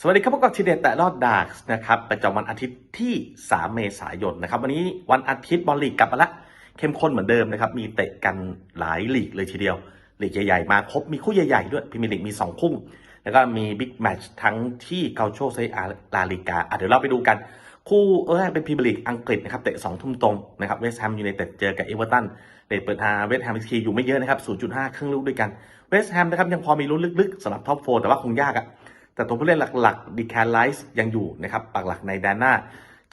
สวัสดีครับพบกับทีเด็ดแต่รอดดาร์กนะครับประจำวันอาทิตย์ที่ 3 เมษายนนะครับวันนี้วันอาทิตย์บอลลีกกลับมาละเข้มข้นเหมือนเดิมนะครับมีเตะกันหลายลีกเลยทีเดียวลีกใหญ่ๆมาครบมีคู่ใหญ่ๆด้วยพรีเมียร์ลีกมี 2 คู่แล้วก็มีบิ๊กแมตช์ทั้งที่เกาโชเซอาลาลิกาเดี๋ยวเราไปดูกัน คู่แรกเป็นพรีเมียร์ลีกอังกฤษนะครับเตะ2ทุ่มตรงนะครับเวสต์แฮมยูไนเต็ดเจอกับเอเวอร์ตันเตะเปิดฮาเวสต์แฮมทีอยู่ไม่เยอะนะครับ0.5 ครึ่งลูกด้วยกันเวสต์แฮมนะครับยังพอมีลุ้นลึกๆสำหรับท็อปโฟแต่ว่าคงยากอะ แต่ตัวผู้เล่นหลักๆดีแคนไลส์ยังอยู่นะครับปักหลักในแดนหน้า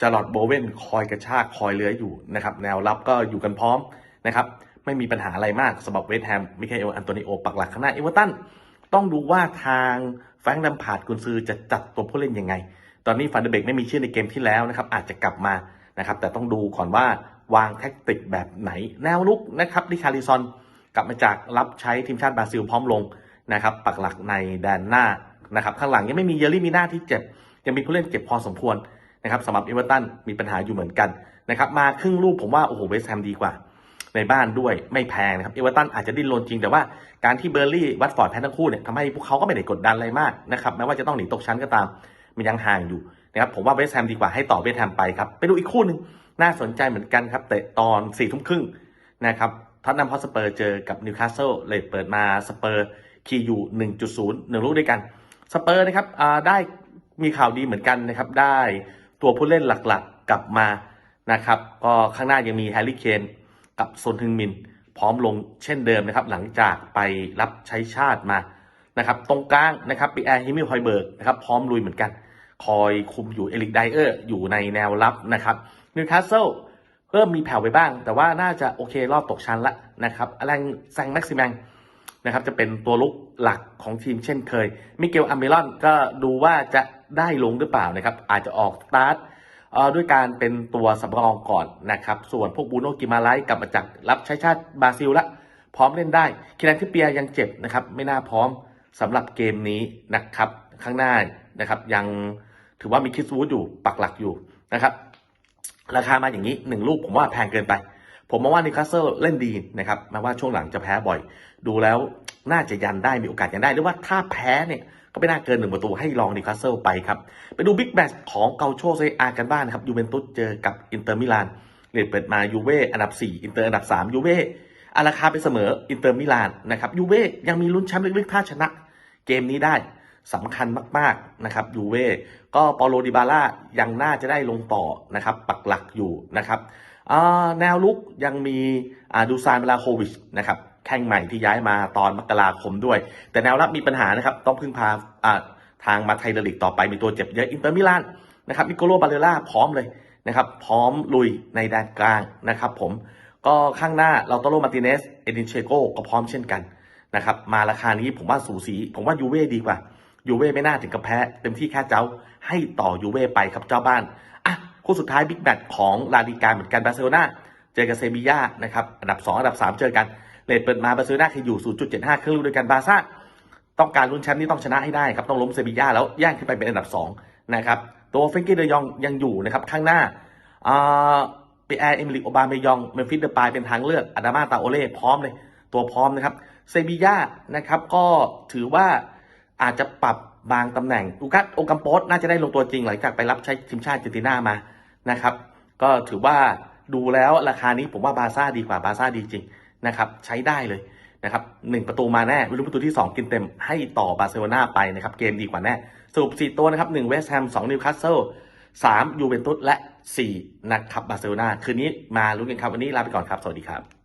จารอดโบเวนคอยกระชากคอยเลื้อยอยู่นะครับแนวรับก็อยู่กันพร้อมนะครับไม่มีปัญหาอะไรมากสำหรับเวสต์แฮมมิคเอลอันโตนิโอปักหลักข้างหน้าเอเวอร์ตันต้องดูว่าทางแฟรงค์ดัมพาร์ดกุนซือจะจัดตัวผู้เล่นยังไง ตอนนี้ฟันเดเบกไม่มีชื่อในเกมที่แล้วนะครับอาจจะกลับมานะครับแต่ต้องดูก่อนว่าวางแท็กติกแบบไหน แนวลุกนะครับดิคาริซอนกลับมาจากรับใช้ทีมชาติบราซิลพร้อมลงนะครับปักหลักในแดนหน้า นะครับข้างหลังยังไม่มีเยอรี่มีหน้าที่เจ็บ ยังมีผู้เล่นเจ็บพอสมควรนะครับสำหรับเอเวอร์ตันมีปัญหาอยู่เหมือนกันนะครับมาครึ่งลูกผมว่าโอ้โหเวสต์แฮมดีกว่า ในบ้านด้วยไม่แพงนะครับเอเวอร์ตันอาจจะดิ้นรนจริงแต่ว่าการที่เบอร์ลี่วัตฟอร์ดแพ้ทั้งคู่เนี่ยทำให้พวกเขาก็ไม่ได้กดดันอะไรมากนะครับแม้ว่าจะต้องหนีตกชั้นก็ตามมันยังห่างอยู่นะครับผมว่าเวสต์แฮมดีกว่าให้ต่อเวสต์แฮมไปครับไปดูอีกคู่หนึ่งน่าสนใจเหมือนกันครับเตะตอนสี่ทุ่มครึ่งนะครับท็อตแนมฮอสเปอร์เจอกับนิวคาสเซิลเลยเปิดมาสเปอร์คีอยู่หนึ่งจุดศูนย์หนึ่งลูกด้วยกัน สเปอร์นะครับได้มีข่าวดีเหมือนกันนะครับ ได้ตัวผู้เล่นหลักๆกลับมานะครับ ก็ข้างหน้ายังมีแฮร์รี่เคนกับโซนทึงมิน พร้อมลงเช่นเดิมนะครับ หลังจากไปรับใช้ชาติมานะครับตรงกลางนะครับปีแอร์ฮิมิลฮอยเบิร์กนะครับพร้อมลุยเหมือนกัน คอยคุมอยู่เอลิกไดเออร์อยู่ในแนวรับนะครับนิวคาสเซิลเริ่มมีแผ่วไปบ้าง แต่ว่าน่าจะโอเครอบตกชั้นละนะครับอลังแซงแม็กซิแมง นะครับจะเป็นตัวลุกหลักของทีมเช่นเคย มิเกลอัมเบรอนก็ดูว่าจะได้ลงหรือเปล่านะครับ อาจจะออกสตาร์ทด้วยการเป็นตัวสำรองก่อนนะครับ ส่วนพวกบูโนกิมาไลกลับมาจากรับใช้ชาติบราซิลละ พร้อมเล่นได้คิรันทิเปียยังเจ็บนะครับ ไม่น่าพร้อมสำหรับเกมนี้นะครับ ข้างหน้านะครับยังถือว่ามีคิสวูดอยู่ปักหลักอยู่นะครับ ราคามาอย่างนี้หนึ่งลูกผมว่าแพงเกินไป ผมมองว่านิวคาสเซิลเล่นดีนะครับแม้ว่าช่วงหลังจะแพ้บ่อย ดูแล้ว น่าจะยันได้มีโอกาสยันได้หรือว่าถ้าแพ้เนี่ยก็ไม่น่าเกินหนึ่งประตูให้ลองนิคาสเซิลไปครับ ไปดูบิ๊กแมตช์ของเกาโชเซอากันบ้านครับยูเวนตุสเจอกับอินเตอร์มิลานเรทเปิดมายูเว่อันดับ 4 อินเตอร์อันดับ 3 ยูเว่อาราคาไปเสมออินเตอร์มิลานนะครับยูเว่ยังมีลุ้นแชมป์ลึกๆถ้าชนะเกมนี้ได้สำคัญมากๆนะครับยูเว่ก็ปาโลดิบาล่ายังน่าจะได้ลงต่อนะครับปักหลักอยู่นะครับแนวลุกยังมีอาดูซานเวลาโควิชนะครับ แข่งใหม่ที่ย้ายมาตอนมกราคมด้วย แต่แนวรับมีปัญหานะครับ ต้องพึ่งพาทางมาไทยลีกต่อไปมีตัวเจ็บเยอะอินเตอร์มิลานนะครับมิโกโลบาเลล่าพร้อมเลยนะครับพร้อมลุยในแดนกลางนะครับผมก็ข้างหน้าเราโตโรมาติเนสเอดินเชโกก็พร้อมเช่นกันนะครับมาราคานี้ผมว่าสูสี ผมว่ายูเว่ดีกว่ายูเว่ไม่น่าถึงกับแพ้เต็มที่แค่เจ้าให้ต่อยูเว่ไปครับเจ้าบ้านอะคู่สุดท้ายบิ๊กแมตช์ของลาลิกาเหมือนกันบาร์เซโลนาเจอกับเซบีย่านะครับอันดับ 2 อันดับ 3 เจอกัน เลทเปิดมาบาร์เซโลนาคืออยู่ 0.75 ครึ่งลูกด้วยกันบาซ่าต้องการลุ้นแชมป์นี่ต้องชนะให้ได้ครับต้องล้มเซบีย่าแล้วย่างขึ้นไปเป็นอันดับ2นะครับตัวเฟรกี้เดยองยังอยู่นะครับข้างหน้าอ่าเปียร์เอมิลิโอบาเมยองเมฟิสเดปายเป็นทางเลือกอาดามาตาโอเล่พร้อมเลยตัวพร้อมนะครับเซบีย่านะครับก็ถือว่าอาจจะปรับบางตำแหน่งอูกัสโอกัมโปสน่าจะได้ลงตัวจริงหลังจากไปรับใช้ทีมชาติเจนตินามานะครับ ก็ถือว่าดูแล้วราคานี้ผมว่าบาซ่าดีกว่าบาซ่าดีจริง นะครับใช้ได้เลยนะครับหนึ่งประตูมาแน่ไม่รู้ประตูที่ 2 กินเต็มให้ต่อบาร์เซโลนาไปนะครับเกมดีกว่าแน่สรุป4ตัวนะครับ1เวสต์แฮม2นิวคาสเซิล3ยูเวนตุสและ 4 นะครับบาร์เซโลนาคืนนี้มาลุ้นกันครับ วันนี้ลาไปก่อนครับ สวัสดีครับ